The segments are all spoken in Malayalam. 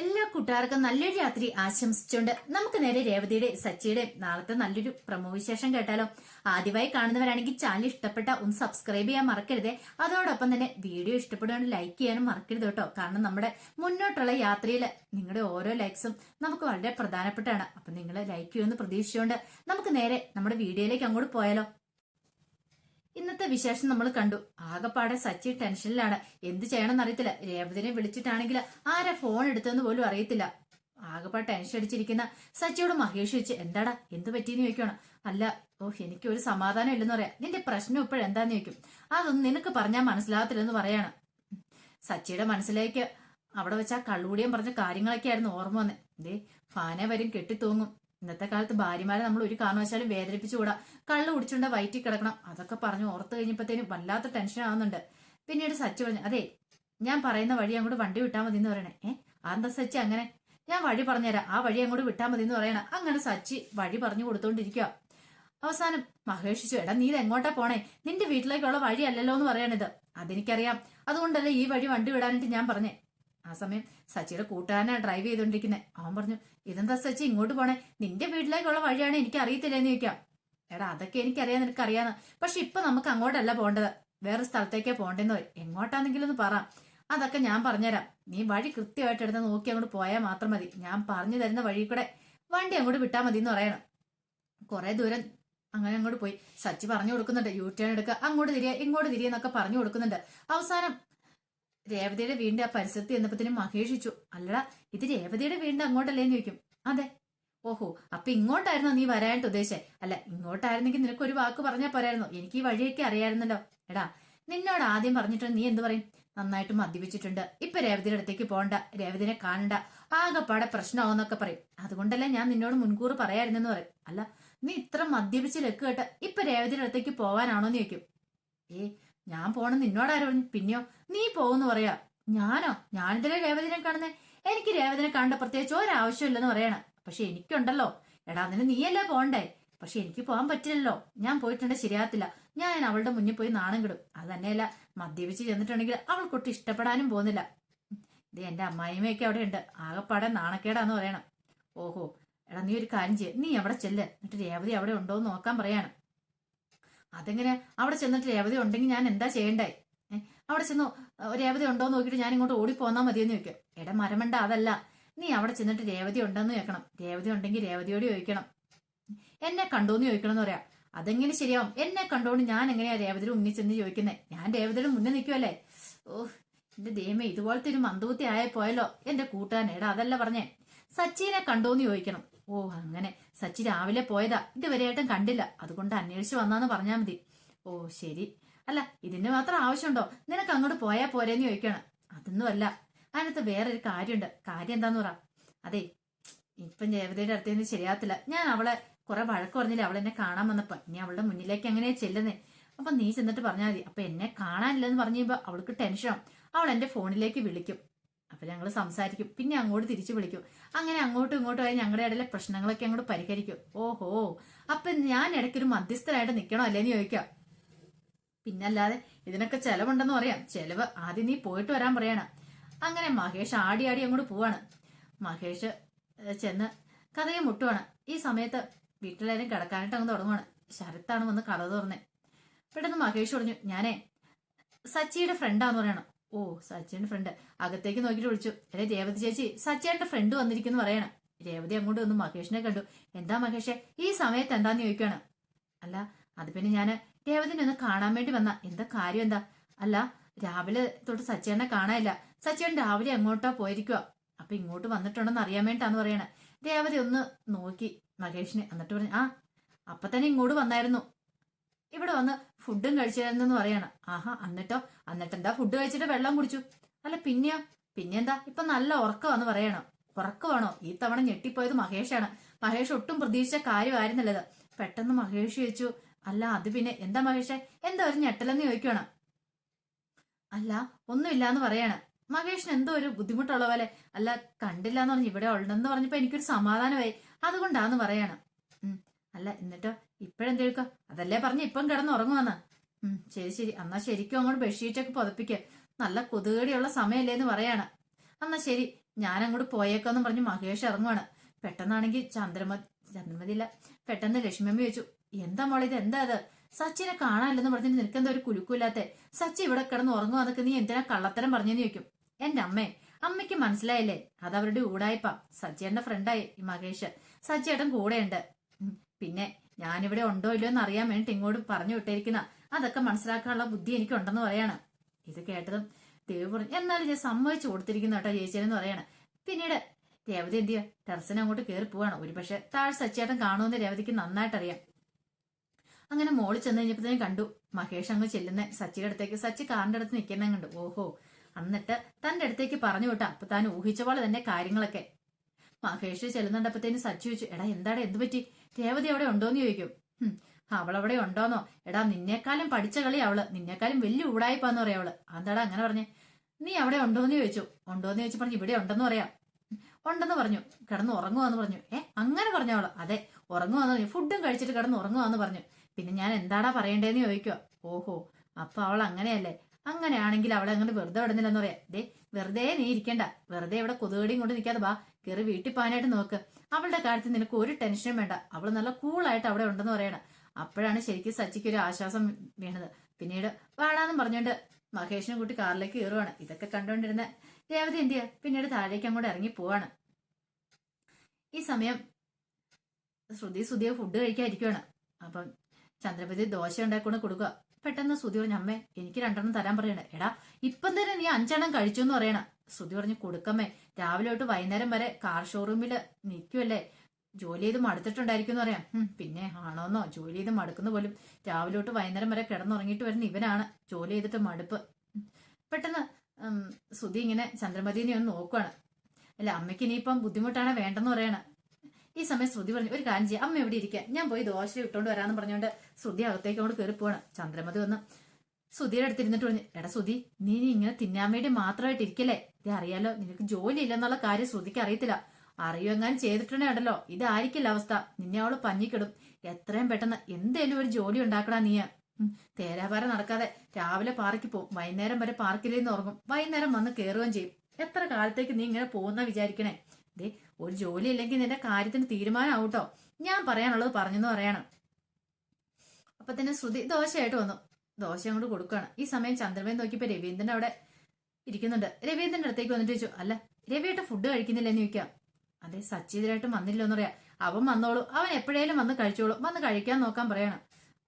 എല്ലാ കൂട്ടുകാർക്കും നല്ലൊരു രാത്രി ആശംസിച്ചുകൊണ്ട് നമുക്ക് നേരെ രേവതിയുടെ സച്ചിയുടെ നാളത്തെ നല്ലൊരു പ്രമോ വിശേഷം കേട്ടാലോ. ആദ്യമായി കാണുന്നവരാണെങ്കിൽ ചാനൽ ഇഷ്ടപ്പെട്ട ഒന്ന് സബ്സ്ക്രൈബ് ചെയ്യാൻ മറക്കരുതേ. അതോടൊപ്പം തന്നെ വീഡിയോ ഇഷ്ടപ്പെടുകയാണെങ്കിൽ ലൈക്ക് ചെയ്യാനും മറക്കരുത് കേട്ടോ. കാരണം നമ്മുടെ മുന്നോട്ടുള്ള യാത്രയിൽ നിങ്ങളുടെ ഓരോ ലൈക്സും നമുക്ക് വളരെ പ്രധാനപ്പെട്ടാണ് അപ്പൊ നിങ്ങൾ ലൈക്ക് ചെയ്യുമെന്ന് പ്രതീക്ഷിച്ചുകൊണ്ട് നമുക്ക് നേരെ നമ്മുടെ വീഡിയോയിലേക്ക് അങ്ങോട്ട് പോയാലോ. ഇന്നത്തെ വിശേഷം നമ്മൾ കണ്ടു. ആകെപ്പാടെ സച്ചി ടെൻഷനിലാണ്. എന്ത് ചെയ്യണമെന്ന് അറിയത്തില്ല. രേവതിനെ വിളിച്ചിട്ടാണെങ്കിൽ ആരാ ഫോൺ എടുത്തെന്ന് പോലും അറിയത്തില്ല. ആകെപ്പാട് ടെൻഷൻ അടിച്ചിരിക്കുന്ന സച്ചിയോട് മഹേഷ് വെച്ച് എന്താടാ? എന്ത് പറ്റിയെന്ന് ചോദിക്കണം അല്ല ഓ എനിക്ക് ഒരു സമാധാനം ഇല്ലെന്ന് പറയാം. നിന്റെ പ്രശ്നം ഇപ്പോഴെന്താന്ന് ചോദിക്കും. അതൊന്നും നിനക്ക് പറഞ്ഞാൽ മനസ്സിലാകത്തില്ലെന്ന് പറയാണ്. സച്ചിയുടെ മനസ്സിലേക്ക് അവിടെ വെച്ച് ആ കള്ളുകൂടിയും പറഞ്ഞ കാര്യങ്ങളൊക്കെ ആയിരുന്നു ഓർമ്മ വന്നെ. ദേ ഫാനെ വരും കെട്ടിത്തൂങ്ങും. ഇന്നത്തെ കാലത്ത് ഭാര്യമാരെ നമ്മൾ ഒരു കാരണവശാലും വേദനിപ്പിച്ചുകൂടാ കള്ളു കുടിച്ചുണ്ട വയറ്റിൽ കിടക്കണം. അതൊക്കെ പറഞ്ഞു ഓർത്തു കഴിഞ്ഞപ്പോഴത്തേനും വല്ലാത്ത ടെൻഷൻ ആവുന്നുണ്ട്. പിന്നീട് സച്ചി പറഞ്ഞു അതെ ഞാൻ പറയുന്ന വഴി അങ്ങോട്ട് വണ്ടി വിട്ടാൽ മതി എന്ന് പറയണേ. ഏ അതെന്താ സച്ചി അങ്ങനെ? ഞാൻ വഴി പറഞ്ഞുതരാം. ആ വഴി അങ്ങോട്ട് വിട്ടാൽ മതി എന്ന് പറയണം. അങ്ങനെ സച്ചി വഴി പറഞ്ഞു കൊടുത്തോണ്ടിരിക്കുക അവസാനം മഹേഷിച്ചു എടാ നീ ഇത് എങ്ങോട്ടാ പോണേ? നിന്റെ വീട്ടിലേക്കുള്ള വഴിയല്ലല്ലോ എന്ന് പറയണിത്. അതെനിക്കറിയാം. അതുകൊണ്ടല്ലേ ഈ വഴി വണ്ടി വിടാനായിട്ട് ഞാൻ പറഞ്ഞേ. ആ സമയം സച്ചിയുടെ കൂട്ടുകാരനാ ഡ്രൈവ് ചെയ്തോണ്ടിരിക്കുന്നെ. അവൻ പറഞ്ഞു ഇതെന്താ സച്ചി ഇങ്ങോട്ട് പോണേ? നിന്റെ വീട്ടിലേക്കുള്ള വഴിയാണ് എനിക്ക് അറിയത്തില്ലെന്ന് ചോദിക്കാം. എടാ അതൊക്കെ എനിക്കറിയാൻ നിനക്ക് അറിയാന്ന് പക്ഷെ ഇപ്പൊ നമുക്ക് അങ്ങോട്ടല്ല പോണ്ടത്. വേറെ സ്ഥലത്തേക്കേ പോണ്ടെന്ന് എങ്ങോട്ടാണെങ്കിലും ഒന്ന് പറ. അതൊക്കെ ഞാൻ പറഞ്ഞുതരാം. നീ വഴി കൃത്യമായിട്ട് എടുത്ത് നോക്കി അങ്ങോട്ട് പോയാൽ മാത്രം മതി. ഞാൻ പറഞ്ഞു തരുന്ന വഴി കൂടെ വണ്ടി അങ്ങോട്ട് വിട്ടാൽ മതി എന്ന് പറയണം. കുറെ ദൂരം അങ്ങനെ അങ്ങോട്ട് പോയി. സച്ചി പറഞ്ഞു കൊടുക്കുന്നുണ്ട്. യൂ ടേൺ എടുക്കുക അങ്ങോട്ട് തിരിയ ഇങ്ങോട്ട് തിരിയെന്നൊക്കെ പറഞ്ഞു കൊടുക്കുന്നുണ്ട്. അവസാനം രേവതിയുടെ വീടിന്റെ ആ പരിസരത്ത് ചെന്നപ്പത്തിനും മഹേഷിച്ചു അല്ലടാ ഇത് രേവതിയുടെ വീടിന്റെ അങ്ങോട്ടല്ലേന്ന് ചോദിക്കും. അതെ. ഓഹോ അപ്പൊ ഇങ്ങോട്ടായിരുന്നോ നീ വരാനായിട്ട് ഉദ്ദേശിച്ചേ? അല്ല ഇങ്ങോട്ടായിരുന്നെങ്കിൽ നിനക്ക് ഒരു വാക്ക് പറഞ്ഞാൽ പോരായിരുന്നോ. എനിക്ക് ഈ വഴിയൊക്കെ അറിയായിരുന്നല്ലോ. എടാ നിന്നോട് ആദ്യം പറഞ്ഞിട്ട് നീ എന്ത് പറയും? നന്നായിട്ട് മദ്യപിച്ചിട്ടുണ്ട്. ഇപ്പൊ രേവതിയുടെ അടുത്തേക്ക് പോണ്ട. രേവതിനെ കാണണ്ട. ആകെപ്പാടെ പ്രശ്നമാവെന്നൊക്കെ പറയും. അതുകൊണ്ടല്ലേ ഞാൻ നിന്നോട് മുൻകൂർ പറയായിരുന്നെന്ന് പറയും. അല്ല നീ ഇത്ര മദ്യപിച്ച് ലെക്ക് കേട്ട് ഇപ്പൊ രേവതിയുടെ അടുത്തേക്ക് പോവാനാണോന്ന് ചോദിക്കും. ഏ ഞാൻ പോണെന്ന് നിന്നോടാരോ പിന്നെയോ നീ പോകുന്നു പറയാ. ഞാനോ? ഞാനിതിലെ രേവതിനെ കാണുന്നേ. എനിക്ക് രേവതിനെ കണ്ട പ്രത്യേകിച്ച് ഒരാവശ്യമില്ലെന്ന് പറയണം. പക്ഷെ എനിക്കുണ്ടല്ലോ. എടാ അതിന് നീയല്ലേ പോണ്ടേ? പക്ഷെ എനിക്ക് പോകാൻ പറ്റില്ലല്ലോ. ഞാൻ പോയിട്ടുണ്ട് ശരിയാത്തില്ല ഞാൻ അവളുടെ മുന്നിൽ പോയി നാണം കിടും. അത് തന്നെയല്ല മദ്യപിച്ച് ചെന്നിട്ടുണ്ടെങ്കിൽ അവൾക്കൊട്ടും ഇഷ്ടപ്പെടാനും പോകുന്നില്ല. ഇത് എന്റെ അമ്മായിമ്മയൊക്കെ അവിടെ ഉണ്ട് ആകപ്പാടെ നാണക്കേടാന്ന് പറയണം. ഓഹോ എടാ നീ ഒരു കാര്യം ചെയ്യ. നീ അവിടെ ചെല്ല്. എന്നിട്ട് രേവതി അവിടെ ഉണ്ടോ എന്ന് നോക്കാൻ പറയാണ്. അതെങ്ങനെ അവിടെ ചെന്നിട്ട് രേവതി ഉണ്ടെങ്കിൽ ഞാൻ എന്താ ചെയ്യണ്ടേ? അവിടെ ചെന്നു രേവതി ഉണ്ടോ എന്ന് നോക്കിയിട്ട് ഞാൻ ഇങ്ങോട്ട് ഓടിപ്പോന്നാ മതിയെന്ന് ചോദിക്കും. എടാ മരമണ്ട അതല്ല. നീ അവിടെ ചെന്നിട്ട് രേവതി ഉണ്ടെന്ന് ചോദിക്കണം രേവതി ഉണ്ടെങ്കിൽ രേവതിയോട് ചോദിക്കണം. എന്നെ കണ്ടോന്ന് ചോദിക്കണം എന്ന് പറയാം. അതെങ്ങനെ ശരിയാവും? എന്നെ കണ്ടോണ്ട് ഞാൻ എങ്ങനെയാ രേവതിയുടെ മുന്നിൽ ചെന്ന് ചോദിക്കുന്നത് ഞാൻ രേവതിയുടെ മുന്നേ നിൽക്കുമല്ലേ ഓ എന്റെ ദൈവമേ ഇതുപോലത്തെ ഒരു മന്ദബുദ്ധി ആയ പോയല്ലോ. എന്റെ കൂട്ടുകാരൻ എടാ അതല്ല പറഞ്ഞേ. സച്ചിനെ കണ്ടോന്ന് ചോദിക്കണം. ഓ അങ്ങനെ. സച്ചി രാവിലെ പോയതാ. ഇതുവരെയായിട്ടും കണ്ടില്ല. അതുകൊണ്ട് അന്വേഷിച്ച് വന്നാന്ന് പറഞ്ഞാൽ മതി. ഓ ശരി. അല്ല ഇതിന് മാത്രം ആവശ്യമുണ്ടോ? നിനക്ക് അങ്ങോട്ട് പോയാ പോരേന്ന് ചോദിക്കണം. അതൊന്നും അല്ല. അതിനകത്ത് വേറൊരു കാര്യമുണ്ട് കാര്യം എന്താന്ന് പറ. അതെ ഇപ്പം ജയവതയുടെ അടുത്തേന്ന് ശരിയാത്തില്ല ഞാൻ അവളെ കുറെ വഴക്ക് പറഞ്ഞില്ല അവൾ എന്നെ കാണാൻ വന്നപ്പോ. ഇനി അവളുടെ മുന്നിലേക്ക് എങ്ങനെയാ ചെല്ലുന്നേ? അപ്പൊ നീ ചെന്നിട്ട് പറഞ്ഞാൽ മതി. അപ്പൊ എന്നെ കാണാനില്ലെന്ന് പറഞ്ഞു കഴിയുമ്പോ അവൾക്ക് ടെൻഷനാവും. അവൾ എന്റെ ഫോണിലേക്ക് വിളിക്കും. അപ്പൊ ഞങ്ങൾ സംസാരിക്കും. പിന്നെ അങ്ങോട്ട് തിരിച്ചു വിളിക്കും. അങ്ങനെ അങ്ങോട്ടും ഇങ്ങോട്ടും ആയി ഞങ്ങളുടെ ഇടയിലെ പ്രശ്നങ്ങളൊക്കെ അങ്ങോട്ട് പരിഹരിക്കും. ഓഹോ. അപ്പൊ ഞാൻ ഇടയ്ക്കൊരു മധ്യസ്ഥനായിട്ട് നിൽക്കണോ അല്ലേന്ന് ചോദിക്കാം. പിന്നല്ലാതെ ഇതിനൊക്കെ ചെലവുണ്ടെന്ന് പറയാം. ചെലവ് ആദ്യം നീ പോയിട്ട് വരാൻ പറയണം. അങ്ങനെ മഹേഷ് ആടി ആടി അങ്ങോട്ട് പോവാണ്. മഹേഷ് ചെന്ന് കഥയെ മുട്ടുവാണ്. ഈ സമയത്ത് വീട്ടിലെല്ലാവരും കിടക്കാനായിട്ട് അങ്ങ് തുടങ്ങുവാണ്. ശരത്താണ് വന്ന് കഥ തുറന്നേ. പെട്ടെന്ന് മഹേഷ് പറഞ്ഞു ഞാനേ സച്ചിയുടെ ഫ്രണ്ടാന്ന് പറയണം. ഓ സച്ചേന്റെ ഫ്രണ്ട് അകത്തേക്ക് നോക്കിയിട്ട് വിളിച്ചു. അല്ലെ രേവതി ചേച്ചി സച്ചേന്റെ ഫ്രണ്ട് വന്നിരിക്കുന്നു പറയണം. രേവതി അങ്ങോട്ട് വന്നു മഹേഷിനെ കണ്ടു. എന്താ മഹേഷെ ഈ സമയത്ത് എന്താന്ന് ചോദിക്കുകയാണ് അല്ല അത് പിന്നെ ഞാൻ രേവതിനെ ഒന്ന് കാണാൻ വേണ്ടി വന്ന. എന്താ കാര്യം എന്താ? അല്ല രാവിലെ തൊട്ട് സച്ചേനെ കാണാനില്ല. സച്ചേൻ രാവിലെ എങ്ങോട്ടാ പോയിരിക്കുക അപ്പൊ ഇങ്ങോട്ട് വന്നിട്ടുണ്ടെന്ന് അറിയാൻ വേണ്ടിട്ടാന്ന് പറയണേ. രേവതി ഒന്ന് നോക്കി മഹേഷിനെ. എന്നിട്ട് പറഞ്ഞു ആ അപ്പൊ തന്നെ ഇങ്ങോട്ട് വന്നായിരുന്നു. ഇവിടെ വന്ന് ഫുഡും കഴിച്ചതെന്ന് പറയണം. ആഹാ എന്നിട്ടോ? എന്നിട്ട് എന്താ ഫുഡ് കഴിച്ചിട്ട് വെള്ളം കുടിച്ചു. അല്ല പിന്നെയോ? പിന്നെന്താ? ഇപ്പൊ നല്ല ഉറക്കമാന്ന് പറയണം. ഉറക്കമാണോ? ഈ തവണ ഞെട്ടിപ്പോയത് മഹേഷാണ്. മഹേഷ് ഒട്ടും പ്രതീക്ഷിച്ച കാര്യമായിരുന്നില്ലത്. പെട്ടെന്ന് മഹേഷ് ചോദിച്ചു അല്ല അത് പിന്നെ എന്താ മഹേഷ്? എന്താ ഒരു ഞെട്ടലെന്ന് ചോദിക്കണം അല്ല ഒന്നുമില്ലാന്ന് പറയാണ്. മഹേഷിന് എന്തോ ഒരു ബുദ്ധിമുട്ടുള്ള പോലെ അല്ല കണ്ടില്ല എന്ന് പറഞ്ഞു ഇവിടെ ഉണ്ടെന്ന് പറഞ്ഞപ്പോ എനിക്കൊരു സമാധാനമായി. അതുകൊണ്ടാന്ന് പറയാണ്. അല്ല എന്നിട്ടോ? ഇപ്പഴെന്തേൽക്ക അതല്ലേ പറഞ്ഞു ഇപ്പം കിടന്ന് ഉറങ്ങുവന്ന്. ഉം ശരി ശരി. എന്നാ ശരിക്കും അങ്ങോട്ട് ബെഡ്ഷീറ്റൊക്കെ പുതപ്പിക്ക. നല്ല കൊതുകടിയുള്ള സമയമല്ലേ എന്ന് പറയാണ്. എന്നാ ശരി ഞാൻ അങ്ങോട്ട് പോയേക്കാന്നും പറഞ്ഞ് മഹേഷ് ഇറങ്ങുവാണ്. പെട്ടെന്നാണെങ്കിൽ ചന്ദ്രമതി ചന്ദ്രമതി ഇല്ല പെട്ടെന്ന് ലക്ഷ്മിയമ്മ ചോദിച്ചു എന്താ മോളെ ഇത്? എന്താ അത് സച്ചിനെ കാണാനില്ലെന്ന് പറഞ്ഞിട്ട് നിനക്കെന്താ ഒരു കുലുക്കില്ലാത്തെ സച്ചി ഇവിടെ കിടന്ന് ഉറങ്ങുവാന്നൊക്കെ നീ എന്തിനാ കള്ളത്തരം പറഞ്ഞെന്ന് ചോദിക്കും? എന്റെ അമ്മേ അമ്മയ്ക്ക് മനസ്സിലായില്ലേ? അത് അവരുടെ സച്ചി എന്റെ ഫ്രണ്ടായി മഹേഷ്. സച്ചിയേട്ടൻ കൂടെയുണ്ട്. പിന്നെ ഞാനിവിടെ ഉണ്ടോ ഇല്ലയോ എന്ന് അറിയാൻ വേണ്ടിട്ട് ഇങ്ങോട്ട് പറഞ്ഞു വിട്ടിരിക്കുന്ന. അതൊക്കെ മനസ്സിലാക്കാനുള്ള ബുദ്ധി എനിക്ക് ഉണ്ടെന്ന് പറയാണ്. ഇത് കേട്ടതും ദേവ് പറഞ്ഞു എന്നാലും ഞാൻ സമ്മതിച്ചു കൊടുത്തിരിക്കുന്നു കേട്ടോ ചേച്ചിയെന്ന് പറയാണ്. പിന്നീട് രേവതി എന്ത് ചെയ്യുക ടെറസിന് അങ്ങോട്ട് കയറി പോവാണ്. ഒരുപക്ഷെ താഴെ സച്ചേട്ടൻ കാണുമെന്ന് രേവതിക്ക് നന്നായിട്ട് അറിയാം അങ്ങനെ മോളിൽ ചെന്ന് കഴിഞ്ഞപ്പോഴത്തേനും കണ്ടു മഹേഷ് അങ്ങ് ചെല്ലുന്ന സച്ചിയുടെ അടുത്തേക്ക്. സച്ചി കാറിന്റെ അടുത്ത് നിൽക്കുന്ന കണ്ടു. ഓഹോ എന്നിട്ട് തന്റെ അടുത്തേക്ക് പറഞ്ഞു വിട്ടാ. അപ്പൊ താൻ ഊഹിച്ച പോലെ തന്നെ കാര്യങ്ങളൊക്കെ. മഹേഷ് ചെല്ലുന്നുണ്ടപ്പത്തേനും സച്ചി ചോദിച്ചു എടാ എന്താടാ എന്ത് പറ്റി? രേവതി അവിടെ ഉണ്ടോന്ന് ചോദിക്കും. "ഹും, അവളവിടെ ഉണ്ടോന്നോ? എടാ നിന്നേക്കാളും പഠിച്ച കളി അവൾ. നിന്നേക്കാളും വലിയ ഊടായിപ്പാന്ന് പറയാ അവൾ. അതാടാ അങ്ങനെ പറഞ്ഞേ? നീ അവിടെ ഉണ്ടോന്ന് ചോദിച്ചു. ഉണ്ടോന്ന് ചോദിച്ചു പറഞ്ഞു ഇവിടെ ഉണ്ടെന്ന് പറയാ. ഉണ്ടെന്ന് പറഞ്ഞു. കിടന്ന് ഉറങ്ങുവാന്ന് പറഞ്ഞു. ഏ അങ്ങനെ പറഞ്ഞു അവൾ? അതെ ഉറങ്ങുവാന്ന് പറഞ്ഞു. ഫുഡും കഴിച്ചിട്ട് കിടന്ന് ഉറങ്ങുവാന്ന് പറഞ്ഞു. പിന്നെ ഞാൻ എന്താടാ പറയണ്ടേന്ന് ചോദിക്കുക ഓഹോ അപ്പൊ അവൾ അങ്ങനെയല്ലേ? അങ്ങനെയാണെങ്കിൽ അവളെ അങ്ങനെ വെറുതെ വിടുന്നില്ലെന്ന് പറയാം. ദേ വെറുതെ നീ ഇരിക്കണ്ട. വെറുതെ ഇവിടെ കൊതുകടിയും കൊണ്ട് നിൽക്കാതെ വാ. കയറി വീട്ടിൽ പോകാനായിട്ട് നോക്ക്. അവളുടെ കാര്യത്തിൽ നിനക്ക് ഒരു ടെൻഷനും വേണ്ട. അവൾ നല്ല കൂളായിട്ട് അവിടെ ഉണ്ടെന്ന് പറയണം. അപ്പോഴാണ് ശരിക്കും സച്ചിക്ക് ഒരു ആശ്വാസം വീണത്. പിന്നീട് വേണമെന്ന് പറഞ്ഞുകൊണ്ട് മഹേഷിനെ കൂട്ടി കാറിലേക്ക് കയറുവാണ്. ഇതൊക്കെ കണ്ടുകൊണ്ടിരുന്ന രേവതി എന്ത് ചെയ്യുക പിന്നീട് താഴേക്ക് അങ്ങോട്ട് ഇറങ്ങി പോവാണ്. ഈ സമയം ശ്രുതി സുതിയോ ഫുഡ് കഴിക്കാതിരിക്കുവാണ്. അപ്പം ചന്ദ്രപതി ദോശ ഉണ്ടാക്കൊണ്ട് കൊടുക്കുക. പെട്ടെന്ന് ശ്രുതി പറഞ്ഞു അമ്മേ എനിക്ക് രണ്ടെണ്ണം തരാൻ പറയണേ. എടാ ഇപ്പം തന്നെ നീ അഞ്ചെണ്ണം കഴിച്ചു എന്ന് പറയണ. ശ്രുതി പറഞ്ഞു കൊടുക്കമ്മേ രാവിലെ തൊട്ട് വൈകുന്നേരം വരെ കാർ ഷോറൂമിൽ നിൽക്കുമല്ലേ ജോലി ചെയ്ത് മടുത്തിട്ടുണ്ടായിരിക്കും എന്ന് പറയാം പിന്നെ ആണോന്നോ? ജോലി ചെയ്ത് മടുക്കുന്ന പോലും രാവിലെ തൊട്ട് വൈകുന്നേരം വരെ കിടന്നുറങ്ങിയിട്ട് വരുന്ന ഇവനാണ്. ജോലി ചെയ്തിട്ട് മടുപ്പ്. പെട്ടെന്ന് സുധി ഇങ്ങനെ ചന്ദ്രമതിനെ ഒന്ന് നോക്കുവാണ്. അല്ല അമ്മയ്ക്ക് ഇനിയിപ്പം ബുദ്ധിമുട്ടാണ് വേണ്ടെന്ന് പറയണ. ഈ സമയം ശ്രുതി പറഞ്ഞു ഒരു കാര്യം ചെയ്യാം. അമ്മ എവിടെ ഇരിക്കുക ഞാൻ പോയി ദോശ ഇട്ടുകൊണ്ട് വരാന്ന് പറഞ്ഞുകൊണ്ട് ശ്രുതി അകത്തേക്ക് അങ്ങോട്ട് കയറി പോവാണ് ചന്ദ്രമതി വന്ന് ശ്രുതിയുടെ അടുത്തിരുന്നിട്ട് പറഞ്ഞു എടാ സുധി നീ ഇങ്ങനെ തിന്നാൻ വേണ്ടി മാത്രമായിട്ട് ഇരിക്കല്ലേ? ഇത് അറിയാലോ നിനക്ക് ജോലി ഇല്ലെന്നുള്ള കാര്യം ശ്രുതിക്ക് അറിയത്തില്ല. അറിയോ എങ്ങാനും ചെയ്തിട്ടുണ്ടേ ചെയ്തിട്ടുണ്ടല്ലോ ഇതായിരിക്കില്ല അവസ്ഥ. നിന്നെ അവൾ പഞ്ഞിക്കിടും. എത്രയും പെട്ടെന്ന് എന്തേലും ഒരു ജോലി ഉണ്ടാക്കണ നീ തേരാപാര നടക്കാതെ രാവിലെ പാർക്കിൽ പോകും വൈകുന്നേരം വരെ പാർക്കിലേന്ന് ഉറങ്ങും. വൈകുന്നേരം വന്ന് കയറുകയും ചെയ്യും. എത്ര കാലത്തേക്ക് നീ ഇങ്ങനെ പോകുന്ന വിചാരിക്കണേ? ദേ ഒരു ജോലി ഇല്ലെങ്കിൽ നിന്റെ കാര്യത്തിന് തീരുമാനമാവട്ടോ. ഞാൻ പറയാനുള്ളത് പറഞ്ഞെന്ന് പറയണം. അപ്പൊ തന്നെ ശ്രുതി ദോശയായിട്ട് വന്നു. ദോശ അങ്ങോട്ട് കൊടുക്കുകയാണ് ഈ സമയം ചന്ദ്രമേ നോക്കിയപ്പോ രവീന്ദ്രൻ അവിടെ ഇരിക്കുന്നുണ്ട്. രവീന്ദ്രന്റെ അടുത്തേക്ക് വന്നിട്ട് ചോദിച്ചു അല്ല രവിയേട്ട ഫുഡ് കഴിക്കുന്നില്ല എന്ന് ചോദിക്കാം. അതെ സച്ചിതരായിട്ടും വന്നില്ല എന്ന് പറയാം. അവൻ വന്നോളൂ. അവൻ എപ്പോഴേലും വന്ന് കഴിച്ചോളൂ. വന്ന് കഴിക്കാൻ നോക്കാൻ പറയണം.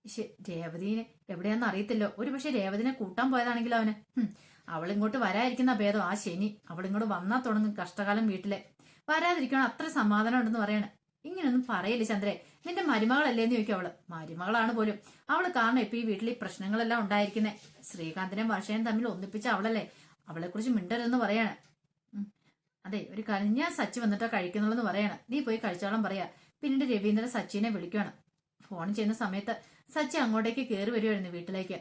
പക്ഷെ രേവതിനെ എവിടെയാന്ന് അറിയത്തില്ലോ. ഒരു പക്ഷെ രേവതിനെ കൂട്ടാൻ പോയതാണെങ്കിലും അവന്? അവളിങ്ങോട്ട് വരാതിരിക്കുന്ന ഭേദം ആ ശനി. അവളിങ്ങോട്ട് വന്നാ തുടങ്ങും കഷ്ടകാലം വീട്ടിലെ. വരാതിരിക്കണം? അത്ര സമാധാനം ഉണ്ടെന്ന് പറയണ. ഇങ്ങനൊന്നും പറയല്ലേ ചന്ദ്രേ? നിന്റെ മരുമകളല്ലേന്ന് ചോദിക്കും അവൾ. മരുമകളാണ് പോലും. അവൾ കാരണം ഇപ്പൊ ഈ വീട്ടിൽ ഈ പ്രശ്നങ്ങളെല്ലാം ഉണ്ടായിരിക്കുന്നേ. ശ്രീകാന്തിനെയും വർഷയും തമ്മിൽ ഒന്നിപ്പിച്ച അവളല്ലേ? അവളെ കുറിച്ച് മിണ്ടരുതെന്ന് പറയാണ്. അതെ ഒരു കാര്യം. ഞാൻ സച്ചി വന്നിട്ടാ കഴിക്കുന്നുള്ളെന്ന് പറയാണ്. നീ പോയി കഴിച്ചോളം പറയാ. പിന്നീട് രവീന്ദ്രൻ സച്ചിനെ വിളിക്കുകയാണ് ഫോൺ ചെയ്യുന്ന സമയത്ത് സച്ചി അങ്ങോട്ടേക്ക് കയറി വരുമായിരുന്നു വീട്ടിലേക്ക്.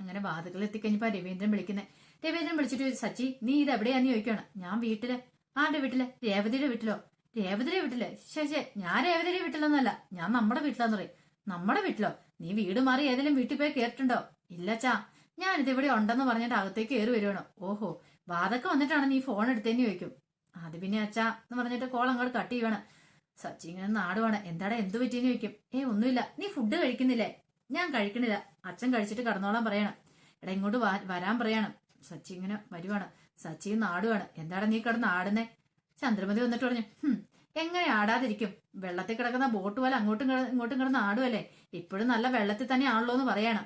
അങ്ങനെ വാതുക്കൾ എത്തിക്കഴിഞ്ഞപ്പോ രവീന്ദ്രൻ വിളിക്കുന്നത് രവീന്ദ്രൻ വിളിച്ചിട്ട് സച്ചി നീ ഇത് എവിടെയാന്ന് ചോദിക്കുകയാണ് ഞാൻ വീട്ടിൽ. ആരുടെ വീട്ടിൽ? രേവതിയുടെ വീട്ടിലോ. രേവതിയുടെ വീട്ടിൽ. ശരി ഞാൻ രേവതിയുടെ വീട്ടിലൊന്നല്ല ഞാൻ നമ്മുടെ വീട്ടിലാന്ന് പറയും. നമ്മുടെ വീട്ടിലോ? നീ വീട് മാറി ഏതെങ്കിലും വീട്ടിൽ പോയി കേട്ടിട്ടുണ്ടോ? ഇല്ല ചാ ഞാനിത് ഇവിടെ ഉണ്ടെന്ന് പറഞ്ഞിട്ട് അകത്തേക്ക് കയറി വരുവാണോ. ഓഹോ വാതൊക്കെ വന്നിട്ടാണ് നീ ഫോൺ എടുത്തേന്ന് ചോദിക്കും. അത് പിന്നെ അച്ഛാ എന്ന് പറഞ്ഞിട്ട് കോൾ അങ്ങോട്ട് കട്ട് ചെയ്യുവാണ്. സച്ചി ഇങ്ങനെ നാടുവാണ്. എന്താടാ എന്ത് പറ്റിയെന്ന് ചോദിക്കും. ഏ ഒന്നുമില്ല. നീ ഫുഡ് കഴിക്കുന്നില്ലേ? ഞാൻ കഴിക്കണില്ല. അച്ഛൻ കഴിച്ചിട്ട് കടന്നോളാൻ പറയണം. എടാ ഇങ്ങോട്ട് വരാൻ പറയണം. സച്ചി ഇങ്ങനെ വരുവാണ്. സച്ചി നാടുവാണ്. എന്താടാ നീ കിടന്ന് ആടുന്നേ? ചന്ദ്രമതി വന്നിട്ട് പറഞ്ഞു എങ്ങനെ ആടാതിരിക്കും? വെള്ളത്തിൽ കിടക്കുന്ന ബോട്ട് പോലെ അങ്ങോട്ടും ഇങ്ങോട്ടും കിടന്ന് ആടുവല്ലേ? ഇപ്പോഴും നല്ല വെള്ളത്തിൽ തന്നെ ആണല്ലോ എന്ന് പറയണം.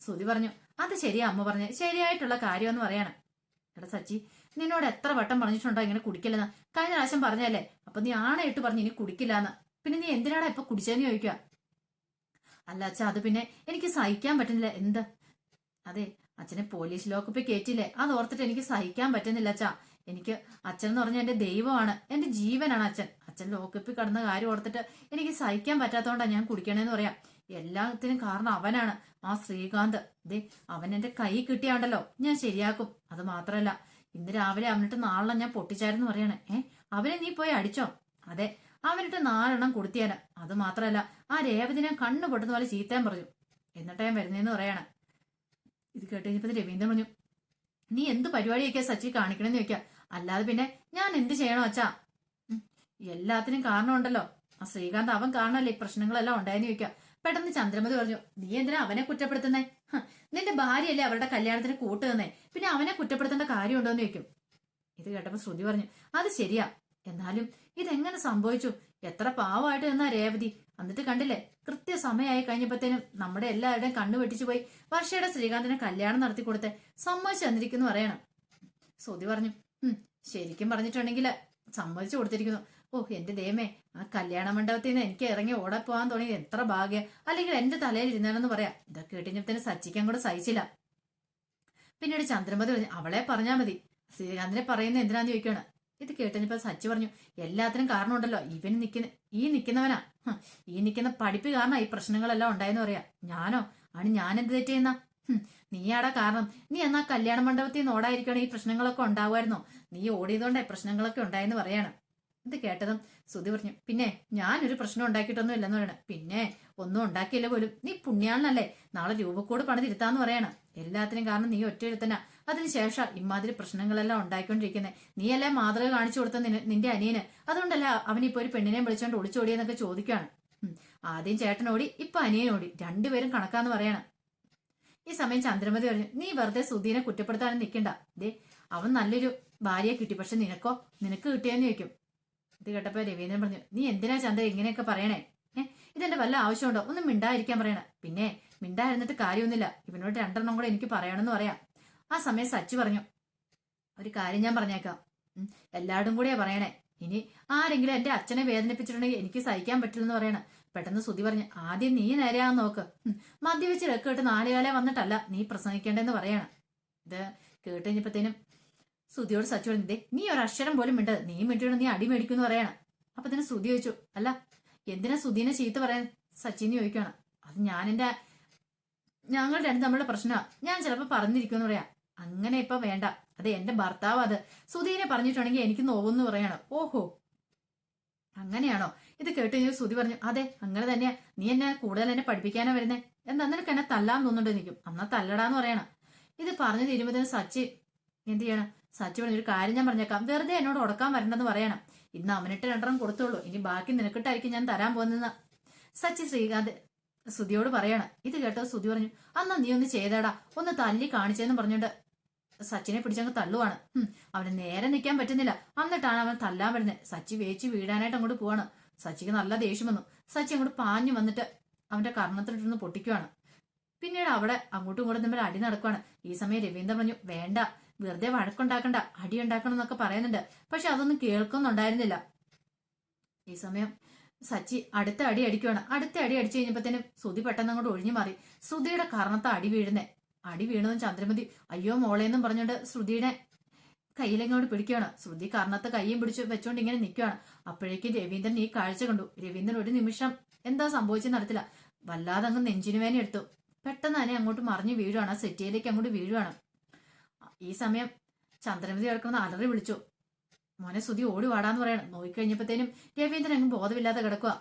സുതി പറഞ്ഞു അത് ശരിയാ അമ്മ പറഞ്ഞു ശരിയായിട്ടുള്ള കാര്യമെന്ന് പറയണം. എടാ സച്ചി നിന്നോട് എത്ര വട്ടം പറഞ്ഞിട്ടുണ്ടോ ഇങ്ങനെ കുടിക്കില്ലെന്ന് കഴിഞ്ഞ പ്രാവശ്യം പറഞ്ഞല്ലേ? അപ്പൊ നീ ആണയിട്ട് പറഞ്ഞു ഇനി കുടിക്കില്ലാന്ന്. പിന്നെ നീ എന്തിനാടാ ഇപ്പൊ കുടിച്ചതെന്ന് ചോദിക്കുക അല്ല അച്ഛ അത് പിന്നെ എനിക്ക് സഹിക്കാൻ പറ്റുന്നില്ല. എന്ത്? അതെ അച്ഛനെ പോലീസ് ലോക്കപ്പിൽ കയറ്റില്ലേ അത് ഓർത്തിട്ട് എനിക്ക് സഹിക്കാൻ പറ്റുന്നില്ല അച്ഛാ. എനിക്ക് അച്ഛൻ എന്ന് പറഞ്ഞാൽ എന്റെ ദൈവമാണ് എന്റെ ജീവനാണ് അച്ഛൻ. അച്ഛൻ ലോക്കപ്പിൽ കടന്ന കാര്യം ഓർത്തിട്ട് എനിക്ക് സഹിക്കാൻ പറ്റാത്തതുകൊണ്ടാണ് ഞാൻ കുടിക്കണേന്ന് പറയാം. എല്ലാത്തിനും കാരണം അവനാണ് ആ ശ്രീകാന്ത്. ദേ അവൻ എന്റെ കൈ കിട്ടിയാണ്ടല്ലോ ഞാൻ ശരിയാക്കും. അത് മാത്രമല്ല ഇന്ന് രാവിലെ അവനിട്ട് നാളെ ഞാൻ പൊട്ടിച്ചായിരുന്നു പറയണേ. ഏ അവനെ നീ പോയി അടിച്ചോ? അതെ അവനിട്ട് നാലെണ്ണം കൊടുത്തിയാന് അത് മാത്രമല്ല ആ രേവതിനെ കണ്ണു പൊട്ടുന്ന പോലെ ചീത്തയും പറഞ്ഞു. എന്നിട്ട് ഞാൻ വരുന്നേന്ന് പറയാണ്. ഇത് കേട്ട് കഴിഞ്ഞപ്പോൾ രവീന്ദ്രൻ പറഞ്ഞു നീ എന്ത് പരിപാടിയൊക്കെ സച്ചി കാണിക്കണമെന്ന് ചോദിക്കാം. അല്ലാതെ പിന്നെ ഞാൻ എന്ത് ചെയ്യണോ അച്ഛാ? എല്ലാത്തിനും കാരണമുണ്ടല്ലോ. ആ ശ്രീകാന്ത് അവൻ കാരണമല്ലേ ഈ പ്രശ്നങ്ങളെല്ലാം ഉണ്ടായെന്ന് ചോദിക്കാം പെട്ടെന്ന് ചന്ദ്രമതി പറഞ്ഞു നീ എന്തിനാ അവനെ കുറ്റപ്പെടുത്തുന്നേ? നിന്റെ ഭാര്യയല്ലേ അവരുടെ കല്യാണത്തിന് കൂട്ട് തന്നേ പിന്നെ അവനെ കുറ്റപ്പെടുത്തേണ്ട കാര്യമുണ്ടോന്ന് ചോദിക്കും. ഇത് കേട്ടപ്പോ ശ്രുതി പറഞ്ഞു അത് ശരിയാ. എന്നാലും ഇതെങ്ങനെ സംഭവിച്ചു? എത്ര പാവമായിട്ട് നിന്നാ രേവതി? എന്നിട്ട് കണ്ടില്ലേ കൃത്യസമയമായി കഴിഞ്ഞപ്പോഴത്തേനും നമ്മുടെ എല്ലാവരുടെയും കണ്ണു വെട്ടിച്ചു പോയി. വർഷയുടെ ശ്രീകാന്തിനെ കല്യാണം നടത്തി കൊടുത്ത് സമ്മതിച്ചു തന്നിരിക്കുന്നു പറയണം. ശ്രുതി പറഞ്ഞു ശരിക്കും പറഞ്ഞിട്ടുണ്ടെങ്കിൽ സമ്മതിച്ചു കൊടുത്തിരിക്കുന്നു. ഓ എന്റെ ദൈവമേ ആ കല്യാണ മണ്ഡപത്തിൽ നിന്ന് എനിക്ക് ഇറങ്ങി ഓടെ പോകാൻ തുടങ്ങി എത്ര ഭാഗ്യം. അല്ലെങ്കിൽ എന്റെ തലയിൽ ഇരുന്നാലെന്ന് പറയാം. ഇതൊക്കെ തന്നെ സച്ചിക്കാൻ കൂടെ സഹിച്ചില്ല. പിന്നീട് ചന്ദ്രമതി പറഞ്ഞു അവളെ പറഞ്ഞാൽ മതി. ശ്രീകാന്തിനെ പറയുന്നത് എന്തിനാന്ന് ചോദിക്കുകയാണ്. ഇത് കേട്ടപ്പോ സച്ചി പറഞ്ഞു എല്ലാത്തിനും കാരണമുണ്ടല്ലോ. ഇവൻ നിൽക്കുന്ന ഈ നിൽക്കുന്നവനാ ഈ നിൽക്കുന്ന പഠിപ്പ് കാരണം ഈ പ്രശ്നങ്ങളെല്ലാം ഉണ്ടായെന്ന് പറയാ. ഞാനോ? ആണ് ഞാൻ എന്ത് തെറ്റ് ചെയ്യുന്ന ഹും, നീയാടാ കാരണം. നീ എന്നാ കല്യാണ മണ്ഡപത്തിൽ നിന്ന് ഓടായിരിക്കണം ഈ പ്രശ്നങ്ങളൊക്കെ ഉണ്ടാവുമായിരുന്നോ? നീ ഓടിയതുകൊണ്ടേ പ്രശ്നങ്ങളൊക്കെ ഉണ്ടായെന്ന് പറയാണ്. ഇത് കേട്ടതും സുധി പറഞ്ഞു പിന്നെ ഞാനൊരു പ്രശ്നം ഉണ്ടാക്കിയിട്ടൊന്നും ഇല്ലെന്ന് പറയണം. പിന്നെ ഒന്നും ഉണ്ടാക്കിയില്ല പോലും. നീ പുണ്യാളനല്ലേ. നാളെ രൂപക്കോട് പണിതിരുത്താന്ന് പറയണം. എല്ലാത്തിനും കാരണം നീ ഒറ്റ എഴുത്തനാ അതിനുശേഷം ഇമാതിരി പ്രശ്നങ്ങളെല്ലാം ഉണ്ടായിക്കൊണ്ടിരിക്കുന്നത് നീയല്ലേ മാതൃക കാണിച്ചു കൊടുത്ത നിന്റെ അനിയന്. അതുകൊണ്ടല്ല അവനിപ്പോ ഒരു പെണ്ണിനെ വിളിച്ചോണ്ട് ഒളിച്ചോടിയെന്നൊക്കെ ചോദിക്കുകയാണ് ആദ്യം ചേട്ടനോടി ഇപ്പൊ അനിയനോടി. രണ്ടുപേരും കണക്കാന്ന് പറയണം. ഈ സമയം ചന്ദ്രമതി പറഞ്ഞു നീ വെറുതെ സുധീനെ കുറ്റപ്പെടുത്താനും നിൽക്കണ്ട. ദേ അവൻ നല്ലൊരു ഭാര്യയെ കിട്ടി. പക്ഷെ നിനക്കോ? നിനക്ക് കിട്ടിയെന്ന് ചോദിക്കും. ഇത് കേട്ടപ്പോ രവീന്ദ്രൻ പറഞ്ഞു നീ എന്തിനാ ചന്ദ്ര ഇങ്ങനെയൊക്കെ പറയണേ? ഏഹ് ഇതെന്റെ വല്ല ആവശ്യമുണ്ടോ? ഒന്നും മിണ്ടായിരിക്കാൻ പറയണ. പിന്നെ മിണ്ടായിരുന്നിട്ട് കാര്യമൊന്നുമില്ല. ഇവനോട് രണ്ടെണ്ണം കൂടെ എനിക്ക് പറയണമെന്ന് പറയാം. ആ സമയം സച്ചു പറഞ്ഞു ഒരു കാര്യം ഞാൻ പറഞ്ഞേക്കാം. എല്ലാവരും കൂടിയാ പറയണേ. ഇനി ആരെങ്കിലും എന്റെ അച്ഛനെ വേദനിപ്പിച്ചിട്ടുണ്ടെങ്കിൽ എനിക്ക് സഹിക്കാൻ പറ്റില്ലെന്ന് പറയണ. പെട്ടെന്ന് സുതി പറഞ്ഞു ആദ്യം നീ നേരെയാന്ന് നോക്ക്. മദ്യവെച്ച് രക്കേട്ട് നാലുകാലേ വന്നിട്ടല്ല നീ പ്രസംഗിക്കേണ്ടെന്ന് പറയണം. ഇത് കേട്ട് കഴിഞ്ഞപ്പോഴത്തേനും സുതിയോട് സച്ചു പറഞ്ഞു "ദേ, നീ ഒരു അക്ഷരം പോലും മിണ്ടത് നീ മിണ്ടിയോട് നീ അടി മേടിക്കുമെന്ന് പറയണം. അപ്പൊ തന്നെ സുതി ചോദിച്ചു അല്ല എന്തിനാ ശ്രുതിനെ ചീത്ത പറയാൻ? സച്ചിന് ചോദിക്കണം അത് ഞാൻ എന്റെ ഞങ്ങൾ രണ്ടും തമ്മിലുള്ള പ്രശ്നമാണ് ഞാൻ ചിലപ്പോൾ പറഞ്ഞിരിക്കുമെന്ന് പറയാം. അങ്ങനെ ഇപ്പൊ വേണ്ട. അത് എന്റെ ഭർത്താവ് അത്. സുധീനെ പറഞ്ഞിട്ടുണ്ടെങ്കിൽ എനിക്ക് നോവെന്ന് പറയണം. ഓഹോ. അങ്ങനെയാണോ? ഇത് കേട്ട് ഞാൻ സുതി പറഞ്ഞു അതെ അങ്ങനെ തന്നെയാ. നീ എന്നെ കൂടുതൽ എന്നെ പഠിപ്പിക്കാനാ വരുന്നേ. എന്താ നിനക്ക് എന്നെ തല്ലാൻ തോന്നുന്നുണ്ട്? നിൽക്കും അന്നാ തല്ലടാന്ന് പറയണം. ഇത് പറഞ്ഞു തീരുമ്പോഴത്തേന് സച്ചി എന്ത് ചെയ്യണം? സച്ചി പറഞ്ഞു ഒരു കാര്യം ഞാൻ പറഞ്ഞേക്കാം. വെറുതെ എന്നോട് ഉടക്കാൻ വരണ്ടെന്ന് പറയണം. ഇന്ന് അവനിട്ട് രണ്ടെണ്ണം കൊടുത്തോളൂ. ഇനി ബാക്കി നിനക്കിട്ടായിരിക്കും ഞാൻ തരാൻ പോകുന്ന സച്ചി ശ്രീകാന്ത് സുതിയോട് പറയാണ്. ഇത് കേട്ടോ സുതി പറഞ്ഞു അന്നാ നീ ഒന്ന് ചെയ്തേടാ. ഒന്ന് തല്ലി കാണിച്ചെന്ന് പറഞ്ഞോണ്ട് സച്ചിനെ പിടിച്ചങ്ങ് തള്ളുവാണ്. അവന് നേരെ നിൽക്കാൻ പറ്റുന്നില്ല. എന്നിട്ടാണ് അവൻ തല്ലാൻ വരുന്നത് സച്ചി വേച്ച് വീടാനായിട്ട് അങ്ങോട്ട് പോവാണ്. സച്ചിക്ക് നല്ല ദേഷ്യം വന്നു. സച്ചി അങ്ങോട്ട് പാഞ്ഞു വന്നിട്ട് അവന്റെ കർണത്തിലിട്ടിരുന്ന് പൊട്ടിക്കുവാണ്. പിന്നീട് അവിടെ അങ്ങോട്ടും ഇങ്ങോട്ടും തമ്മിൽ അടി നടക്കുവാണ്. ഈ സമയം രവീന്ദ്രൻ പറഞ്ഞു വേണ്ട വെറുതെ വഴക്കുണ്ടാക്കണ്ട അടി ഉണ്ടാക്കണം എന്നൊക്കെ പറയുന്നുണ്ട്. പക്ഷെ അതൊന്നും കേൾക്കുന്നുണ്ടായിരുന്നില്ല. ഈ സമയം സച്ചി അടുത്ത അടി അടിക്കുവാണ്. അടുത്ത അടി അടിച്ചു കഴിഞ്ഞപ്പോഴത്തേനും സുധി പെട്ടെന്ന് അങ്ങോട്ട് ഒഴിഞ്ഞു മാറി. സുധിയുടെ കർണത്ത അടി വീഴുന്നേ. അടി വീണതും ചന്ദ്രമതി അയ്യോ മോളേന്നും പറഞ്ഞോണ്ട് ശ്രുതിയുടെ കയ്യിലെങ്ങോട്ട് പിടിക്കുകയാണ്. ശ്രുതി കർണത്തെ കയ്യും പിടിച്ച് വെച്ചോണ്ട് ഇങ്ങനെ നിൽക്കുകയാണ് അപ്പോഴേക്കും രവീന്ദ്രൻ ഈ കാഴ്ച കണ്ടു. രവീന്ദ്രൻ ഒരു നിമിഷം എന്താ സംഭവിച്ചെന്ന് അറിയത്തില്ല. വല്ലാതെ അങ്ങ് നെഞ്ചിനു വേന എടുത്തു. പെട്ടെന്ന് തന്നെ അങ്ങോട്ട് മറിഞ്ഞു വീഴുവാണ്. സെറ്റിയിലേക്ക് അങ്ങോട്ട് വീഴുവാണ്. ഈ സമയം ചന്ദ്രമതി കിടക്കുന്ന അലറി വിളിച്ചു. മോനെ സുതി ഓടി വാടാന്ന് പറയണം. നോക്കിക്കഴിഞ്ഞപ്പോഴത്തേനും രവീന്ദ്രൻ അങ്ങ് ബോധമില്ലാതെ കിടക്കുക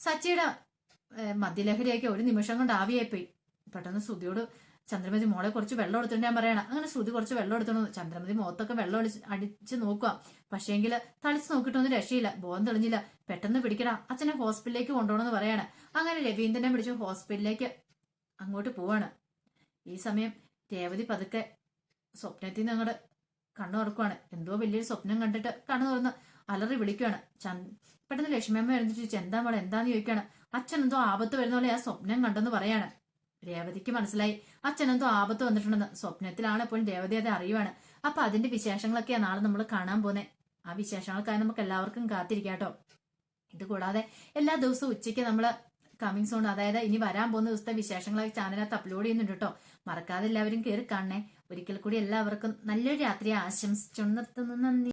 സച്ചിയുടെ മദ്യലഹരിയൊക്കെ ഒരു നിമിഷം കൊണ്ട് ആവിയായിപ്പോയി. പെട്ടെന്ന് ശ്രുതിയോട് ചന്ദ്രമതി മോളെ കുറച്ച് വെള്ളം എടുത്തിട്ട് ഞാൻ പറയണം. അങ്ങനെ ശ്രുതി കുറച്ച് വെള്ളം എടുത്തോളൂ ചന്ദ്രമതി മുഖത്തൊക്കെ വെള്ളം അടിച്ച് അടിച്ച് നോക്കുക പക്ഷേങ്കിൽ തളിച്ച് നോക്കിയിട്ടൊന്നും രക്ഷയില്ല. ബോധം തെളിഞ്ഞില്ല. പെട്ടെന്ന് പിടിക്കണം അച്ഛനെ ഹോസ്പിറ്റലിലേക്ക് കൊണ്ടുപോകണമെന്ന് പറയാണ്. അങ്ങനെ രവീന്ദ്രനെ പിടിച്ച് ഹോസ്പിറ്റലിലേക്ക് അങ്ങോട്ട് പോവാണ്. ഈ സമയം രേവതി പതുക്കെ സ്വപ്നത്തിൽ നിന്ന് അങ്ങോട്ട് കണ്ണു തുറക്കുവാണ് എന്തോ വലിയൊരു സ്വപ്നം കണ്ടിട്ട് കണ്ണു തുറന്ന് അലറി വിളിക്കുകയാണ് ചന്ദ് പെട്ടെന്ന് ലക്ഷ്മിയമ്മ എഴുന്നിട്ട് എന്താ മോളെ? എന്താന്ന് ചോദിക്കുകയാണ് അച്ഛൻ എന്തോ ആപത്ത് വരുന്ന പോലെ ആ സ്വപ്നം കണ്ടെന്ന് പറയാണ്. രേവതിക്ക് മനസ്സിലായി. അച്ഛനെന്തോ ആപത്ത് വന്നിട്ടുണ്ടെന്ന് സ്വപ്നത്തിലാണ് എപ്പോഴും രേവതി അത് അറിയുവാണ്. അപ്പൊ അതിന്റെ വിശേഷങ്ങളൊക്കെയാണ് നാളെ നമ്മൾ കാണാൻ പോന്നെ. ആ വിശേഷങ്ങൾക്കായി നമുക്ക് എല്ലാവർക്കും കാത്തിരിക്കാട്ടോ. ഇത് കൂടാതെ എല്ലാ ദിവസവും ഉച്ചയ്ക്ക് നമ്മൾ കമ്മിങ് സോൺ അതായത് ഇനി വരാൻ പോകുന്ന ദിവസത്തെ വിശേഷങ്ങളൊക്കെ ചാനലിനകത്ത് അപ്ലോഡ് ചെയ്യുന്നുണ്ട് കേട്ടോ. മറക്കാതെ എല്ലാവരും കയറി കാണണേ. ഒരിക്കൽ കൂടി എല്ലാവർക്കും നല്ലൊരു രാത്രി ആശംസിച്ചു നിർത്തുന്നു നന്ദി.